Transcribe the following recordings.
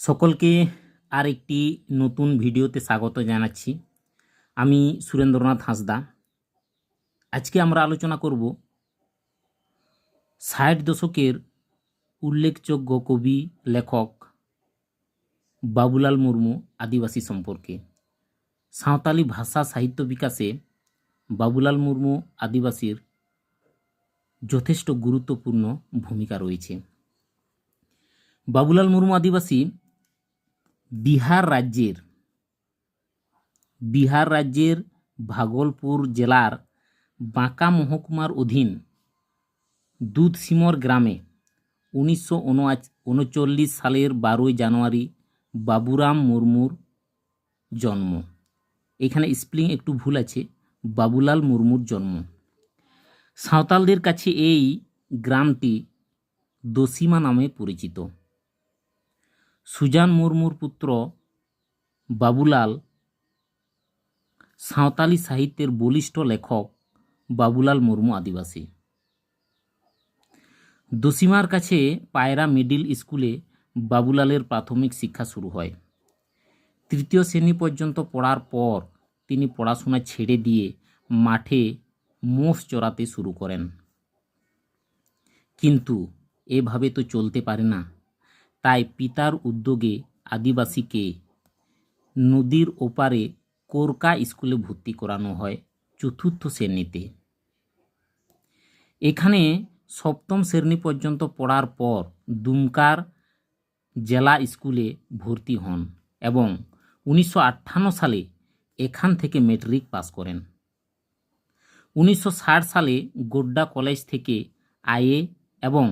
সকলকে আর একটি নতুন ভিডিওতে স্বাগত জানাচ্ছি। আমি সুরেন্দ্রনাথ হাঁসদা। আজকে আমরা আলোচনা করব ষাট দশকের উল্লেখযোগ্য কবি, লেখক বাবুলাল মুর্মু আদিবাসী সম্পর্কে। সাঁওতালি ভাষা সাহিত্য বিকাশে বাবুলাল মুর্মু আদিবাসীর যথেষ্ট গুরুত্বপূর্ণ ভূমিকা রয়েছে। বাবুলাল মুর্মু আদিবাসী বিহার রাজ্যের বিহার রাজ্যের ভাগলপুর জেলার বাঁকা মহকুমার অধীন দুধসিমর গ্রামে উনিশশো উনচল্লিশ সালের বারোই জানুয়ারি বাবুরাম মুর্মুর জন্ম। এখানে স্প্লিং একটু ভুল আছে, বাবুলাল মুর্মুর জন্ম। সাঁওতালদের কাছে এই গ্রামটি দোসিমা নামে পরিচিত। সুজান মুর্মুর পুত্র বাবুলাল সাঁওতালি সাহিত্যের বলিষ্ঠ লেখক বাবুলাল মুর্মু আদিবাসী। দোসিমার কাছে পায়রা মিডিল স্কুলে বাবুলালের প্রাথমিক শিক্ষা শুরু হয়। তৃতীয় শ্রেণি পর্যন্ত পড়ার পর তিনি পড়াশোনা ছেড়ে দিয়ে মাঠে মোষ চড়াতে শুরু করেন। কিন্তু এভাবে তো চলতে পারে না। তাই পিতার উদ্যোগে আদিবাসীকে নদীর ওপারে কোরকা স্কুলে ভর্তি করানো হয় চতুর্থ শ্রেণীতে। এখানে সপ্তম শ্রেণি পর্যন্ত পড়ার পর দুমকার জেলা স্কুলে ভর্তি হন এবং উনিশশো আটান্ন সালে এখান থেকে মেট্রিক পাস করেন। উনিশশো ষাট সালে গোড্ডা কলেজ থেকে আইএ এবং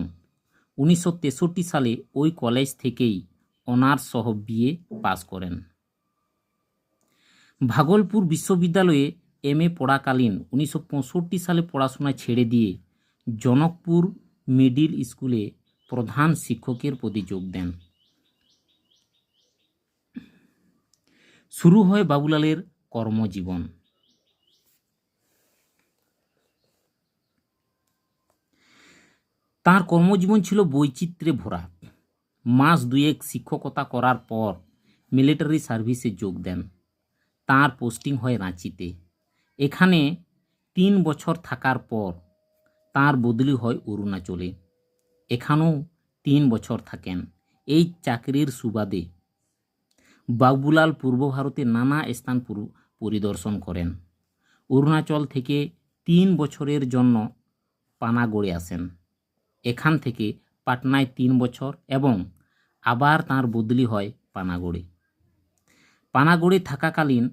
উনিশশো তেষট্টি সালে ওই কলেজ থেকেই অনার্স সহ বিএ পাস করেন। ভাগলপুর বিশ্ববিদ্যালয়ে এম এ পড়াকালীন উনিশশো পঁয়ষট্টি সালে পড়াশোনা ছেড়ে দিয়ে জনকপুর মিডিল স্কুলে প্রধান শিক্ষকের পদে যোগ দেন। শুরু হয় বাবুলালের কর্মজীবন। তার কর্মজীবন ছিল বৈচিত্র্যে ভরা। মাস দুয়েক শিক্ষকতা করার পর মিলিটারি সার্ভিসে যোগ দেন। তার পোস্টিং হয় রাঁচিতে। এখানে তিন বছর থাকার পর তার বদলি হয় অরুণাচলে। এখানেও তিন বছর থাকেন। এই চাকরির সুবাদে বাবুলাল পূর্ব ভারতে নানা স্থান পরিদর্শন করেন। অরুণাচল থেকে তিন বছরের জন্য পানাগড়ে আসেন। এখান থেকে পাটনায় তিন বছর এবং আবার তার বদলি হয় পানাগড়ে। পানাগড়ে থাকাকালীন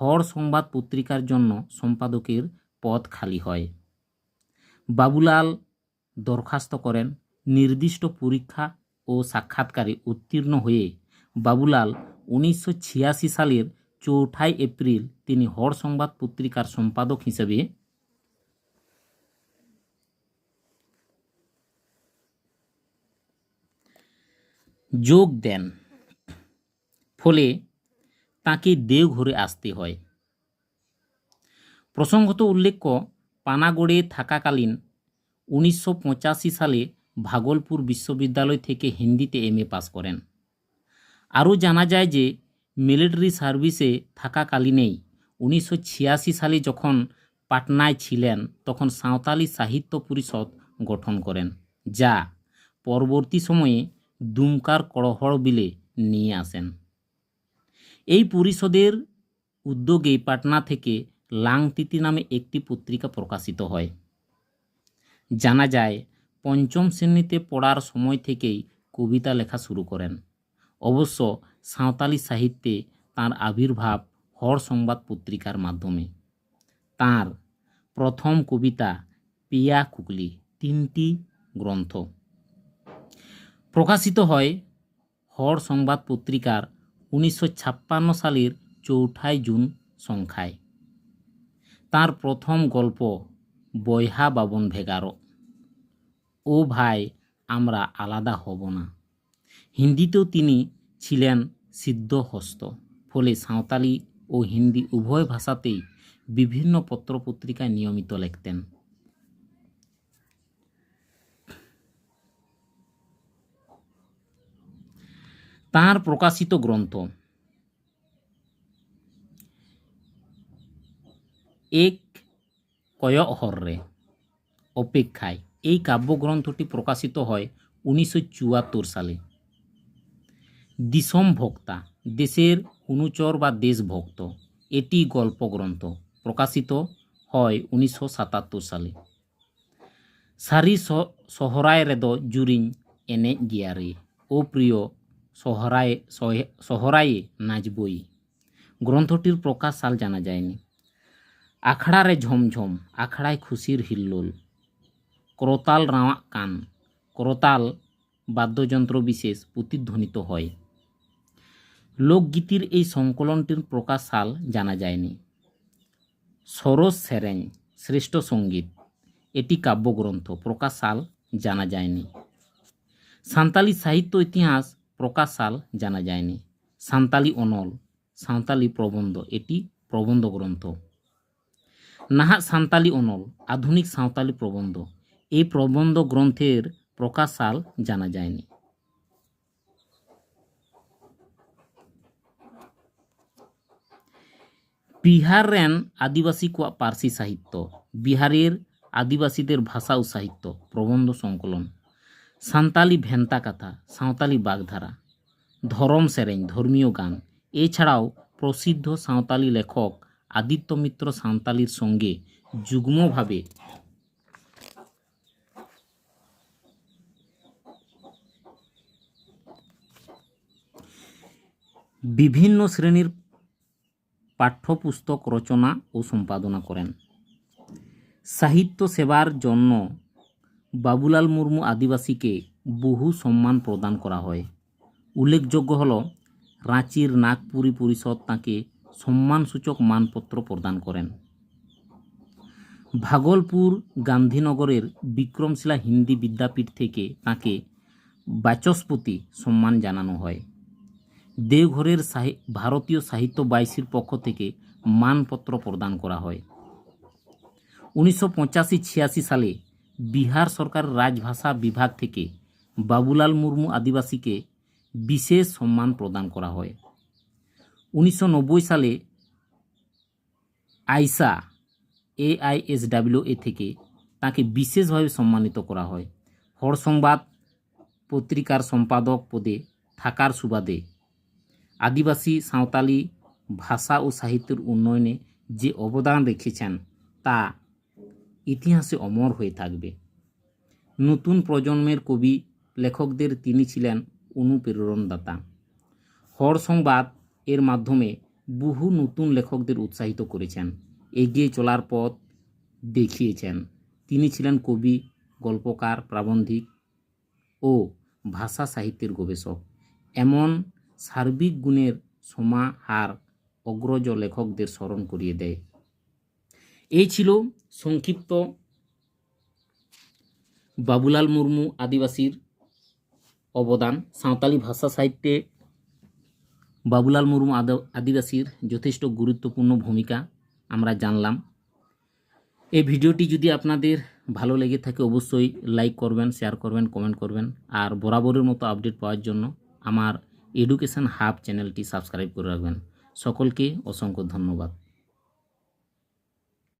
হর সংবাদ পত্রিকার জন্য সম্পাদকের পদ খালি হয়। বাবুলাল দরখাস্ত করেন, নির্দিষ্ট পরীক্ষা ও সাক্ষাৎকারে উত্তীর্ণ হয়ে বাবুলাল উনিশশো ছিয়াশি সালের চৌঠাই এপ্রিল তিনি হর সংবাদ পত্রিকার সম্পাদক হিসেবে যোগ দেন। ফলে তাকে দেওঘরে আসতে হয়। প্রসঙ্গত উল্লেখ্য, পানাগড়ে থাকাকালীন উনিশশো পঁচাশি সালে ভাগলপুর বিশ্ববিদ্যালয় থেকে হিন্দিতে এম পাস করেন। আরও জানা যায় যে, মিলিটারি সার্ভিসে থাকাকালীনেই উনিশশো ছিয়াশি সালে যখন পাটনায় ছিলেন, তখন সাঁওতালি সাহিত্য পরিষদ গঠন করেন, যা পরবর্তী সময়ে দুমকার কড়হড় বিলে নিয়ে আসেন। এই পরিষদের উদ্যোগে পাটনা থেকে লাংতিতি নামে একটি পত্রিকা প্রকাশিত হয়। জানা যায়, পঞ্চম শ্রেণীতে পড়ার সময় থেকেই কবিতা লেখা শুরু করেন। অবশ্য সাঁওতালি সাহিত্যে তার আবির্ভাব হর সংবাদ পত্রিকার মাধ্যমে। তার প্রথম কবিতা পিয়া কুকলি, তিনটি গ্রন্থ। প্রকাশিত হয় হর সংবাদ পত্রিকার উনিশশো ছাপ্পান্ন সালের চৌঠাই জুন সংখ্যায়। তার প্রথম গল্প বৈহা বাবন ভেগারো। ও ভাই, আমরা আলাদা হব না। হিন্দিতেও তিনি ছিলেন সিদ্ধহস্ত ফলে সাঁওতালি ও হিন্দি উভয় ভাষাতেই বিভিন্ন পত্রপত্রিকায় নিয়মিত লিখতেন। তাঁর প্রকাশিত গ্রন্থ। এক কয়হর্রে অপেক্ষায় এই কাব্যগ্রন্থটি প্রকাশিত হয় উনিশশো চুয়াত্তর সালে। দিসম ভক্তা, দেশের অনুচর বা দেশভক্ত, এটি গল্পগ্রন্থ, প্রকাশিত হয় উনিশশো সাতাত্তর সালে। সারি সহরায় রেদ জুরিং এনে গিয়ারে, ও প্রিয় সহরায়, সহে- সহরায়ে নাচবই গ্রন্থটির প্রকাশ সাল জানা যায়নি। আখড়ারে ঝমঝম, আখড়ায় খুশির হিল্লোল। করতাল রাওয়া কান, করতাল বাদ্যযন্ত্র বিশেষ প্রতিধ্বনিত হয়। লোকগীতির এই সংকলনটির প্রকাশ সাল জানা যায়নি। সরস সেরেং, শ্রেষ্ঠ সংগীত, এটি কাব্যগ্রন্থ, প্রকাশ সাল জানা যায়নি। সাঁওতালি সাহিত্য ইতিহাস প্রকাশ সাল জানা যায়নি। সাঁওতালি অনল সাঁওতালি প্রবন্ধ, এটি প্রবন্ধ গ্রন্থ। নাহা সাঁওতালি অনল, আধুনিক সাঁওতালি প্রবন্ধ, এই প্রবন্ধ গ্রন্থের প্রকাশাল জানা যায়নি। বিহার রেন আদিবাসী কোয়া পার্সি সাহিত্য, বিহারের আদিবাসীদের ভাষা ও সাহিত্য, প্রবন্ধ সংকলন। সাঁওতালি ভেন্তা কথা, সাঁওতালি বাগধারা, ধরম সেরেং, ধর্মীয় গান। এছাড়াও প্রসিদ্ধ সাঁওতালি লেখক আদিত্য মিত্র সাঁওতালির সঙ্গে যুগ্মভাবে বিভিন্ন শ্রেণির পাঠ্যপুস্তক রচনা ও সম্পাদনা করেন। সাহিত্য সেবার জন্য বাবুলাল মুর্মু আদিবাসীকে বহু সম্মান প্রদান করা হয়। উল্লেখযোগ্য হল, রাঁচির নাগপুরি পরিষদ তাঁকে সম্মানসূচক মানপত্র প্রদান করেন। ভাগলপুর গান্ধীনগরের বিক্রমশিলা হিন্দি বিদ্যাপীঠ থেকে তাঁকে বাচস্পতি সম্মান জানানো হয়। দেওঘরের সাহি- ভারতীয় সাহিত্য বাইশির পক্ষ থেকে মানপত্র প্রদান করা হয়। উনিশশো পঁচাশি ছিয়াশি সালে বিহার সরকার রাজভাষা বিভাগ থেকে বাবুলাল মুর্মু আদিবাসীকে বিশেষ সম্মান প্রদান করা হয়। উনিশশো নব্বই সালে আইসা এ থেকে তাকে বিশেষভাবে সম্মানিত করা হয়। হর সংবাদ পত্রিকার সম্পাদক পদে থাকার সুবাদে আদিবাসী সাঁওতালি ভাষা ও সাহিত্যের উন্নয়নে যে অবদান রেখেছেন তা ইতিহাসে অমর হয়ে থাকবে। নতুন প্রজন্মের কবি লেখকদের তিনি ছিলেন অনুপ্রেরণদাতা। হর সংবাদ এর মাধ্যমে বহু নতুন লেখকদের উৎসাহিত করেছেন, এগিয়ে চলার পথ দেখিয়েছেন। তিনি ছিলেন কবি, গল্পকার, প্রাবন্ধিক ও ভাষা সাহিত্যের গবেষক। এমন সার্বিক গুণের সমাহার অগ্রজ লেখকদের স্মরণ করিয়ে দেয়। এই ছিল সংক্ষিপ্ত বাবুলাল মুর্মু আদিবাসীর অবদান। সাঁওতালি ভাষা সাহিত্যে বাবুলাল মুর্মু আদ- আদিবাসীর যথেষ্ট গুরুত্বপূর্ণ ভূমিকা আমরা জানলাম। এই ভিডিওটি যদি আপনাদের ভালো লেগে থাকে অবশ্যই লাইক করবেন, শেয়ার করবেন, কমেন্ট করবেন। আর বরাবরের মতো আপডেট পাওয়ার জন্য আমার এডুকেশন হাব চ্যানেলটি সাবস্ক্রাইব করে রাখবেন। সকলকে অসংখ্য ধন্যবাদ।